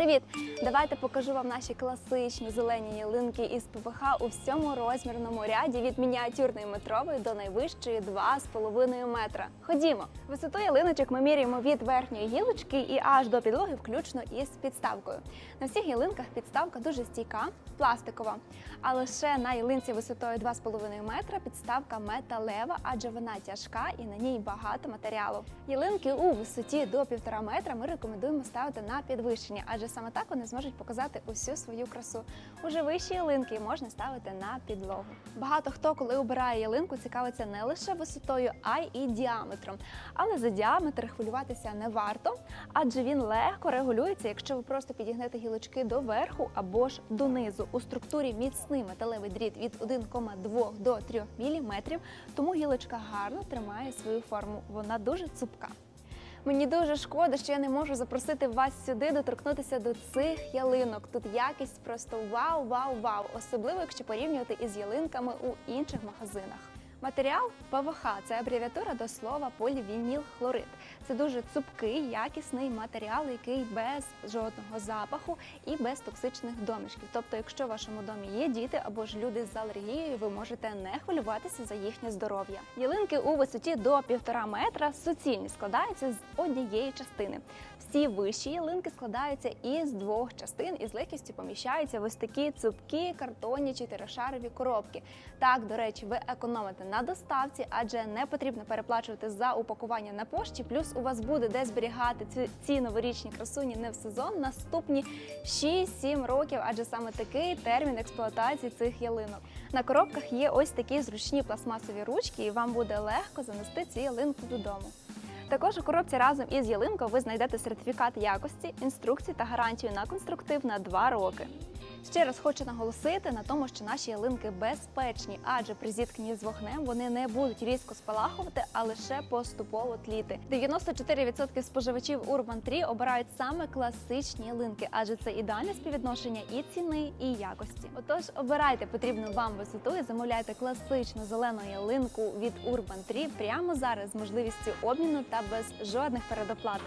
Привіт! Давайте покажу вам наші класичні зелені ялинки із ПВХ у всьому розмірному ряді від мініатюрної метрової до найвищої 2,5 метра. Ходімо! Висоту ялиночок ми міряємо від верхньої гілочки і аж до підлоги, включно із підставкою. На всіх ялинках підставка дуже стійка, пластикова. А лише на ялинці висотою 2,5 метра підставка металева, адже вона тяжка і на ній багато матеріалу. Ялинки у висоті до 1,5 метра ми рекомендуємо ставити на підвищення, адже саме так вони зможуть показати усю свою красу. Уже вищі ялинки можна ставити на підлогу. Багато хто, коли обирає ялинку, цікавиться не лише висотою, а й діаметром. Але за діаметр хвилюватися не варто, адже він легко регулюється, якщо ви просто підігнете гілочки до верху або ж донизу. У структурі міцний металевий дріт від 1,2 до 3 мм, тому гілочка гарно тримає свою форму. Вона дуже цупка. Мені дуже шкода, що я не можу запросити вас сюди доторкнутися до цих ялинок. Тут якість просто вау, вау, вау, особливо якщо порівнювати із ялинками у інших магазинах. Матеріал ПВХ це абревіатура до слова полівінілхлорид. Це дуже цупкий, якісний матеріал, який без жодного запаху і без токсичних домішків. Тобто, якщо в вашому домі є діти або ж люди з алергією, ви можете не хвилюватися за їхнє здоров'я. Ялинки у висоті до 1,5 метра суцільні складаються з однієї частини. Всі вищі ялинки складаються із двох частин і з легкістю поміщаються в ось такі цупкі картонні чотиришарові коробки. Так, до речі, ви економите на доставці, адже не потрібно переплачувати за упакування на пошті. Плюс у вас буде де зберігати ці, ці новорічні красуні не в сезон, наступні 6-7 років, адже саме такий термін експлуатації цих ялинок. На коробках є ось такі зручні пластмасові ручки, і вам буде легко занести ці ялинки додому. Також у коробці разом із ялинкою ви знайдете сертифікат якості, інструкції та гарантію на конструктив на 2 роки. Ще раз хочу наголосити на тому, що наші ялинки безпечні, адже при зіткненні з вогнем вони не будуть різко спалахувати, а лише поступово тліти. 94% споживачів Urban 3 обирають саме класичні ялинки, адже це ідеальне співвідношення і ціни, і якості. Отож, обирайте потрібну вам висоту і замовляйте класичну зелену ялинку від Urban 3 прямо зараз з можливістю обміну та без жодних передоплат.